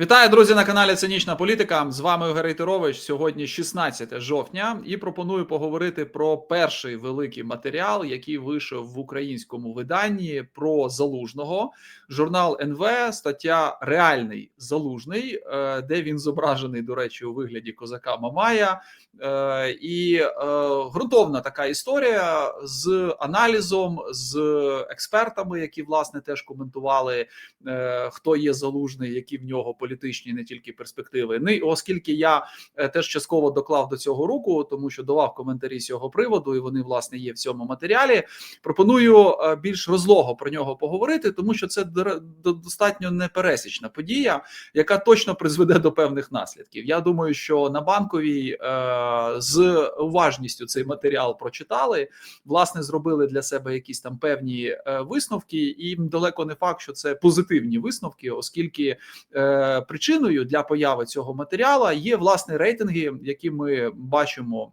Вітаю, друзі, на каналі Цинічна Політика. З вами Ігор Рейтерович. Сьогодні 16 жовтня, і пропоную поговорити про перший великий матеріал, який вийшов в українському виданні про залужного. Журнал НВ, стаття Реальний залужний, е, де він зображений, до речі, у вигляді козака Мамая. Е, І е, ґрунтовна така історія з аналізом, з експертами, які власне теж коментували, е, хто є залужний, які в нього політичні не тільки перспективи. Ну і оскільки я е, теж частково доклав до цього руку, тому що давав коментарі з цього приводу, і вони власне є в цьому матеріалі. Пропоную е, більш розлого про нього поговорити, тому що це достатньо непересічна подія, яка точно призведе до певних наслідків. Я думаю, що на банковій е, з уважністю цей матеріал прочитали, власне, зробили для себе якісь там певні висновки, і далеко не факт, що це позитивні висновки, оскільки причиною для появи цього матеріалу є власне рейтинги, які ми бачимо.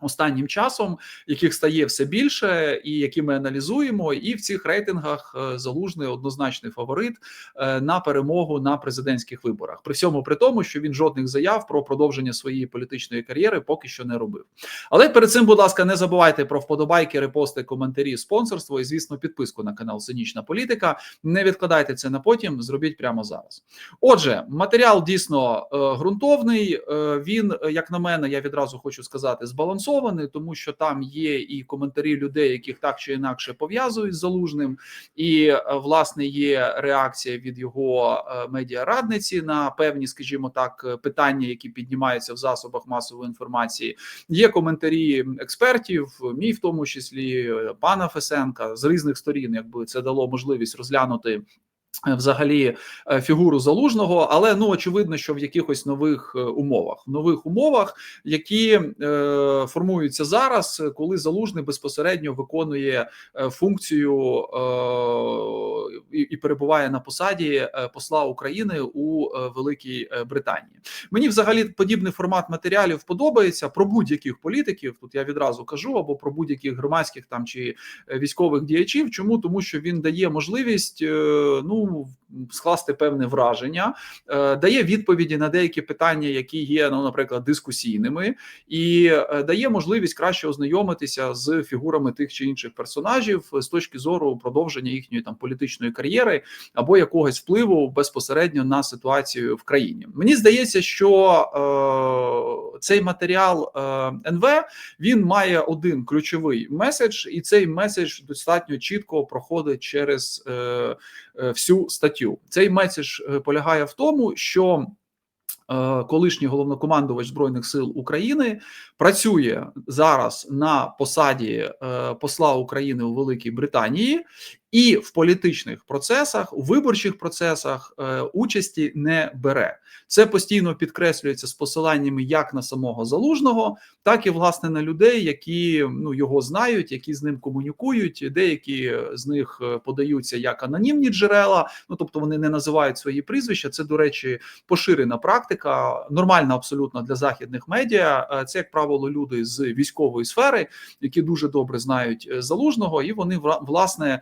Останнім часом яких стає все більше, і які ми аналізуємо, і в цих рейтингах е, залужний однозначний фаворит е, на перемогу на президентських виборах. При всьому при тому, що він жодних заяв про продовження своєї політичної кар'єри поки що не робив. Але перед цим, будь ласка, не забувайте про вподобайки, репости, коментарі, спонсорство і, звісно, підписку на канал Цинічна Політика. Не відкладайте це на потім, зробіть прямо зараз. Отже, матеріал дійсно е, ґрунтовний. Він, як на мене, я відразу хочу сказати, збалансований, тому що там є і коментарі людей, яких так чи інакше пов'язують з залужним, і е, власне є реакція від його е, медіарадниці на певні, скажімо так, питання, які піднімаються в засобах масової інформації. Є коментарі експертів, мій в тому числі е, пана Фесенка з різних сторін, якби це дало можливість розглянути. Взагалі е, фігуру залужного, але ну очевидно, що в якихось нових е, умовах, нових умовах, які е, формуються зараз, коли залужний безпосередньо виконує е, функцію е, і, і перебуває на посаді посла України у Великій Британії. Мені взагалі подібний формат матеріалів подобається про будь-яких політиків. Тут я відразу кажу, або про будь-яких громадських там чи військових діячів. Чому тому, що він дає можливість е, ну скласти певне враження, е, дає відповіді на деякі питання, які є, ну, наприклад, дискусійними, і е, дає можливість краще ознайомитися з фігурами тих чи інших персонажів з точки зору продовження їхньої там політичної кар'єри або якогось впливу безпосередньо на ситуацію в країні. Мені здається, що е, цей матеріал е, НВ він має один ключовий меседж, і цей меседж достатньо чітко проходить через е, е, всю статтю. Цей меседж е, полягає в тому, що е, колишній головнокомандувач збройних сил України працює зараз на посаді е, посла України у Великій Британії. І в політичних процесах, у виборчих процесах е, участі не бере. Це постійно підкреслюється з посиланнями як на самого залужного, так і власне на людей, які ну його знають, які з ним комунікують. Деякі з них е, подаються як анонімні джерела. Ну тобто вони не називають свої прізвища. Це, до речі, поширена практика, нормальна абсолютно для західних медіа. Е, Це, як правило, люди з військової сфери, які дуже добре знають залужного, і вони власне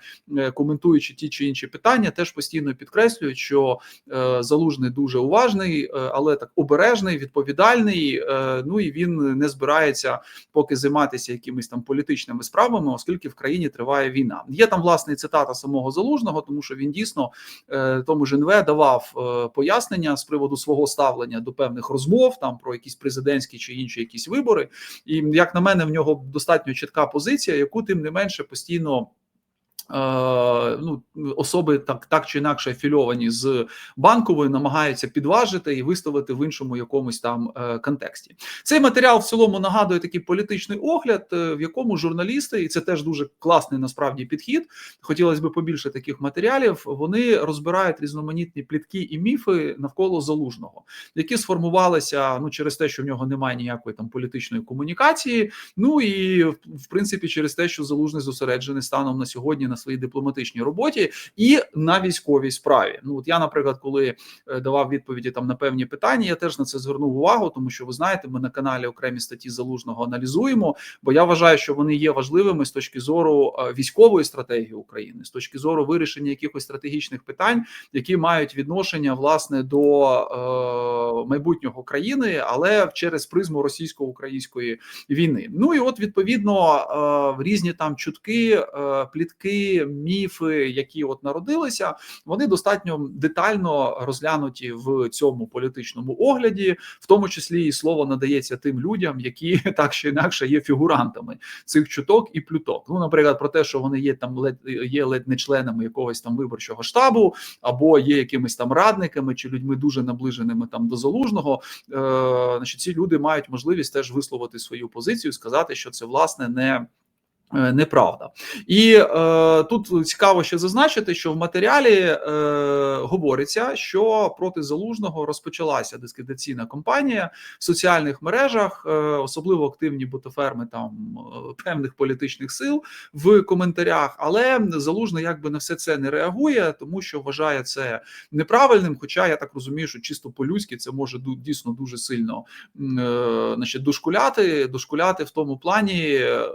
коментуючи ті чи інші питання, теж постійно підкреслюють, що е, залужний дуже уважний, е, але так обережний, відповідальний. е, Ну і він не збирається поки займатися якимись там політичними справами, оскільки в країні триває війна. Є там власне цитата самого залужного, тому що він дійсно е, тому ж НВ давав е, пояснення з приводу свого ставлення до певних розмов, там про якісь президентські чи інші якісь вибори. І як на мене, в нього достатньо чітка позиція, яку тим не менше постійно. Е, Ну, особи так, так чи інакше афільовані з банковою намагаються підважити і виставити в іншому якомусь там е, контексті. Цей матеріал в цілому нагадує такий політичний огляд, е, в якому журналісти, і це теж дуже класний насправді підхід. Хотілося б побільше таких матеріалів. Вони розбирають різноманітні плітки і міфи навколо залужного, які сформувалися ну через те, що в нього немає ніякої там політичної комунікації. Ну і в принципі через те, що залужний зосереджений станом на сьогодні на своїй дипломатичній роботі і на військовій справі. Ну от я, наприклад, коли е, давав відповіді там на певні питання, я теж на це звернув увагу, тому що ви знаєте, ми на каналі окремі статті залужного аналізуємо, бо я вважаю, що вони є важливими з точки зору е, військової стратегії України, з точки зору вирішення якихось стратегічних питань, які мають відношення власне до е, майбутнього країни, але через призму російсько-української війни. Ну і от відповідно е, різні там чутки, е, плітки, міфи, які от народилися, вони достатньо детально розглянуті в цьому політичному огляді, в тому числі і слово надається тим людям, які так чи інакше є фігурантами цих чуток і плюток. Ну, наприклад, про те, що вони є там ледь є ледь не членами якогось там виборчого штабу, або є якимись там радниками чи людьми дуже наближеними там до залужного. Е, Значить, ці люди мають можливість теж висловити свою позицію, сказати, що це власне не. Е, неправда, і е, тут цікаво ще зазначити, що в матеріалі е, говориться, що проти залужного розпочалася дискредитаційна кампанія в соціальних мережах, е, особливо активні ботоферми там е, певних політичних сил в коментарях. Але залужний якби на все це не реагує, тому що вважає це неправильним. Хоча я так розумію, що чисто по-людськи це може дійсно дуже сильно е, значить, дошкуляти, дошкуляти в тому плані, е,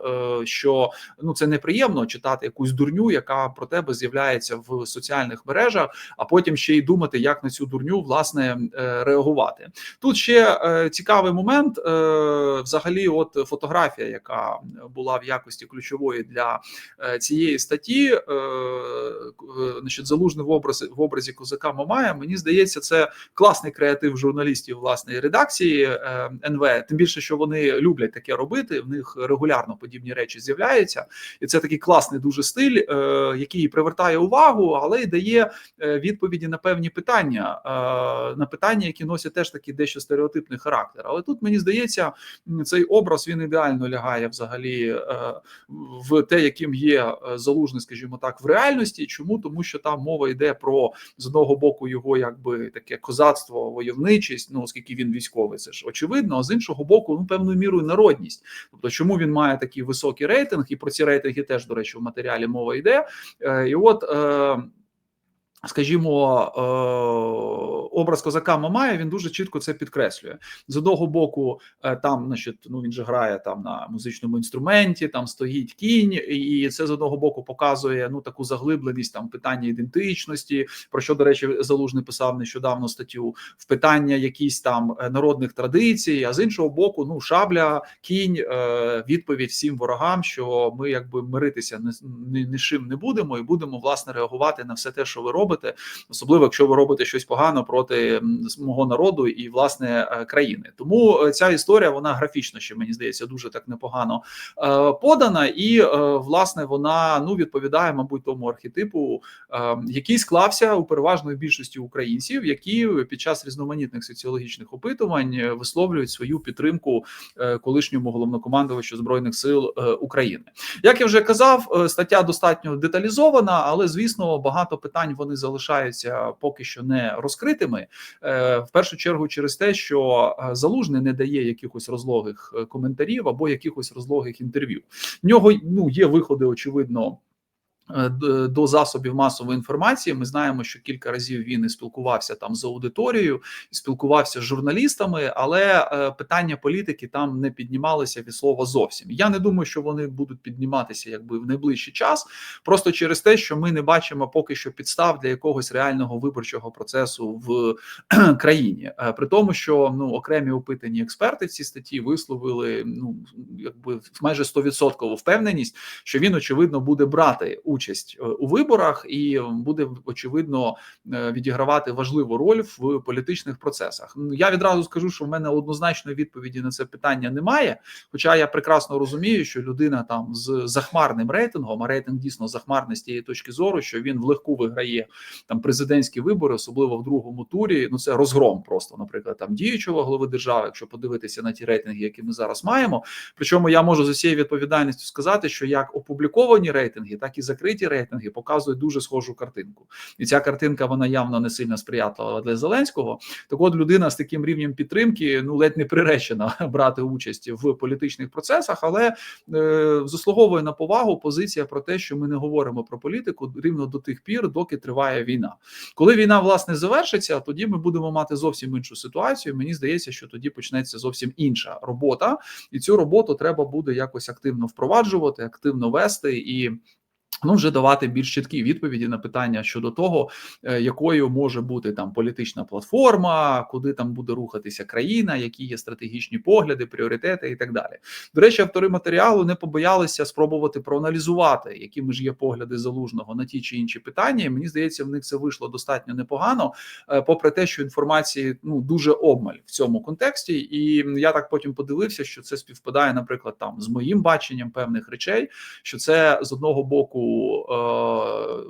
що ну це неприємно читати якусь дурню, яка про тебе з'являється в соціальних мережах, а потім ще й думати, як на цю дурню власне е, реагувати. Тут ще е, цікавий момент. Е, взагалі, от фотографія, яка була в якості ключової для цієї статті, значить, залужний в образі в образі козака Мамая. Мені здається, це класний креатив журналістів власної редакції НВ. Тим більше, що вони люблять таке робити. В них регулярно подібні речі з'являються, і це такий класний дуже стиль, який привертає увагу, але й дає відповіді на певні питання, на питання, які носять теж такий дещо стереотипний характер. Але тут мені здається, цей образ він ідеально лягає взагалі в те, яким є залужний, скажімо так, в реальності. Чому тому, що там мова йде про з одного боку його якби таке козацтво, войовничість, ну оскільки він військовий, це ж очевидно. А з іншого боку, ну певною мірою народність. Тобто, чому він має такий високий рейтинг, і про ці рейтинги теж до речі в матеріалі мова йде. І от Скажімо, е, образ козака Мамая він дуже чітко це підкреслює. З одного боку, е, там, значить, ну він же грає там на музичному інструменті, там стоїть кінь, і це з одного боку показує ну таку заглибленість там питання ідентичності, про що, до речі, залужний писав нещодавно статтю в питання якісь там е, народних традицій. А з іншого боку, ну шабля, кінь, відповідь всім ворогам, що ми якби миритися не, не, не будемо, і будемо власне реагувати на все те, що ви робите робите, особливо якщо ви робите щось погано проти мого народу і власне е, країни. Тому е, ця історія вона графічно ще мені здається дуже так непогано е, подана, і власне вона ну відповідає, мабуть, тому архетипу, який склався у переважної більшості українців, які під час різноманітних соціологічних опитувань висловлюють свою підтримку колишньому головнокомандувачу збройних сил України. Як я вже казав, стаття достатньо деталізована, але звісно, багато питань вони залишаються поки що не розкритими. Е, в першу чергу, через те, що е, залужний не дає якихось розлогих е, коментарів або якихось розлогих інтерв'ю. В нього ну є виходи, очевидно. Е, до засобів масової інформації. Ми знаємо, що кілька разів він і спілкувався там з аудиторією, і спілкувався з журналістами, але е, питання політики там не піднімалися від слова зовсім. Я не думаю, що вони будуть підніматися якби в найближчий час, просто через те, що ми не бачимо поки що підстав для якогось реального виборчого процесу в країні. Е, при тому, що ну окремі опитані експерти в цій статті висловили ну якби майже 100% впевненість, що він очевидно буде брати у участь е, у виборах і буде очевидно е, відігравати важливу роль в політичних процесах. Я відразу скажу, що в мене однозначної відповіді на це питання немає. Хоча я прекрасно розумію, що людина там з захмарним рейтингом, а рейтинг дійсно захмарний з тієї точки зору, що він влегку виграє там президентські вибори, особливо в другому турі. Ну це розгром, просто наприклад, там діючого голови держави, якщо подивитися на ті рейтинги, які ми зараз маємо. Причому я можу з усією відповідальністю сказати, що як опубліковані рейтинги, так і закриті відкриті рейтинги показують дуже схожу картинку, і ця картинка вона явно не сильно сприятлива для Зеленського. Так, от людина з таким рівнем підтримки ну ледь не приречена брати участь в політичних процесах, але е, заслуговує на повагу позиція про те, що ми не говоримо про політику рівно до тих пір, доки триває війна. Коли війна власне завершиться, тоді ми будемо мати зовсім іншу ситуацію. Мені здається, що тоді почнеться зовсім інша робота, і цю роботу треба буде якось активно впроваджувати, активно вести і. Ну, вже давати більш чіткі відповіді на питання щодо того, е, якою може бути там політична платформа, куди там буде рухатися країна, які є стратегічні погляди, пріоритети і так далі. До речі, автори матеріалу не побоялися спробувати проаналізувати, якими ж є погляди залужного на ті чи інші питання. І мені здається, в них це вийшло достатньо непогано, е, попри те, що інформації ну дуже обмаль в цьому контексті. І я так потім подивився, що це співпадає, наприклад, там з моїм баченням певних речей, що це з одного боку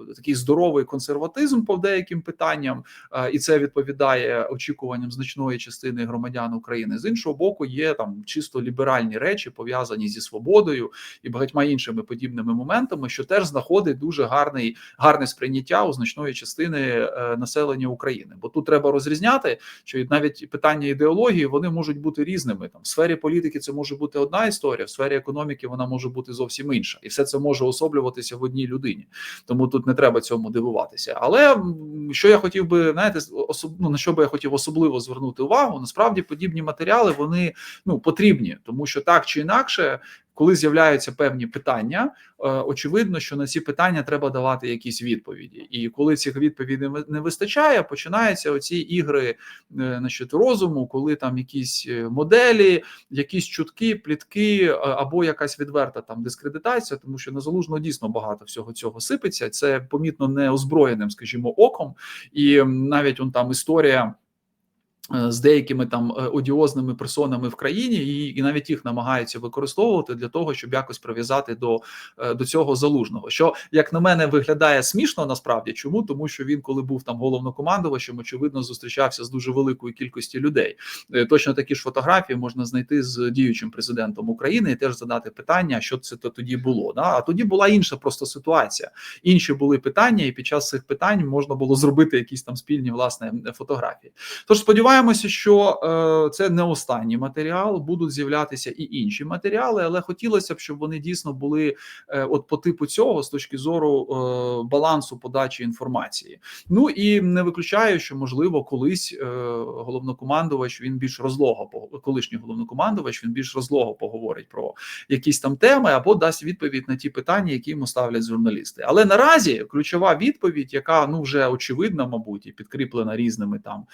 е, такий здоровий консерватизм по деяким питанням, е, і це відповідає очікуванням значної частини громадян України. З іншого боку, є там чисто ліберальні речі пов'язані зі свободою і багатьма іншими подібними моментами, що теж знаходить дуже гарний гарне сприйняття у значної частини е, населення України. Бо тут треба розрізняти, що навіть питання ідеології вони можуть бути різними. Там в сфері політики це може бути одна історія, в сфері економіки вона може бути зовсім інша, і все це може особлюватися в одній людині. Тому тут не треба цьому дивуватися. Але що я хотів би, знаєте, особ... ну, на що би я хотів особливо звернути увагу, насправді подібні матеріали вони ну потрібні, тому що так чи інакше. Коли з'являються певні питання, е, очевидно, що на ці питання треба давати якісь відповіді, і коли цих відповідей не- не вистачає, починаються оці ігри е, насчет розуму, коли там якісь е, моделі, якісь чутки, плітки або якась відверта там дискредитація, тому що на залужно дійсно багато всього цього сипеться. Це помітно неозброєним, скажімо, оком, і навіть он там історія. Е, З деякими там е, одіозними персонами в країні, і, і навіть їх намагаються використовувати для того, щоб якось прив'язати до, е, до цього залужного. Що як на мене виглядає смішно, насправді чому? Тому що він, коли був там головнокомандувачем, очевидно, зустрічався з дуже великою кількістю людей. Точно такі ж фотографії можна знайти з діючим президентом України і теж задати питання, що це то тоді було. Да? А тоді була інша просто ситуація. Інші були питання, і під час цих питань можна було зробити якісь там спільні власне фотографії. Тож сподіваємося, що е, це не останній матеріал, будуть з'являтися і інші матеріали, але хотілося б, щоб вони дійсно були е, от по типу цього з точки зору е, балансу подачі інформації. Ну і не виключаю, що можливо колись е, головнокомандувач він більш розлого колишній головнокомандувач він більш розлого поговорить про якісь там теми або дасть відповідь на ті питання, які йому ставлять журналісти. Але наразі ключова відповідь, яка ну вже очевидна, мабуть, і підкріплена різними там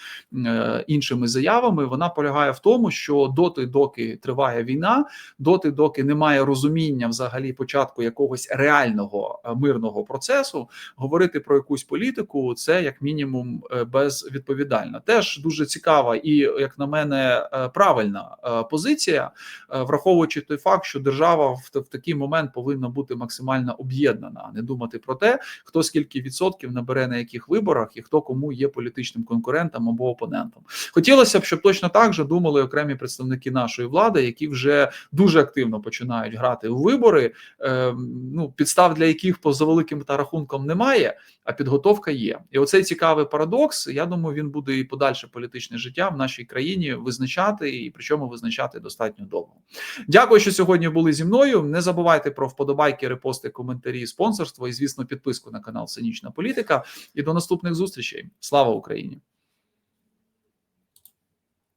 е, іншими заявами, вона полягає в тому, що доти, доки триває війна, доти, доки немає розуміння взагалі початку якогось реального е, мирного процесу, говорити про якусь політику це як мінімум е, безвідповідально. Теж дуже цікава і, як на мене, е, правильна позиція, враховуючи той факт, що держава в, в такий момент повинна бути максимально об'єднана, а не думати про те, хто скільки відсотків набере на яких виборах і хто кому є політичним конкурентом або опонентом. Хотілося б, щоб точно так же думали окремі представники нашої влади, які вже дуже активно починають грати у вибори. Е, ну підстав для яких по за великим та рахунком немає, а підготовка є. І оцей цікавий парадокс. Я думаю, він буде і подальше політичне життя в нашій країні визначати, і причому визначати достатньо довго. Дякую, що сьогодні були зі мною. Не забувайте про вподобайки, репости, коментарі, спонсорство і, звісно, підписку на канал Цинічна Політика. І до наступних зустрічей. Слава Україні!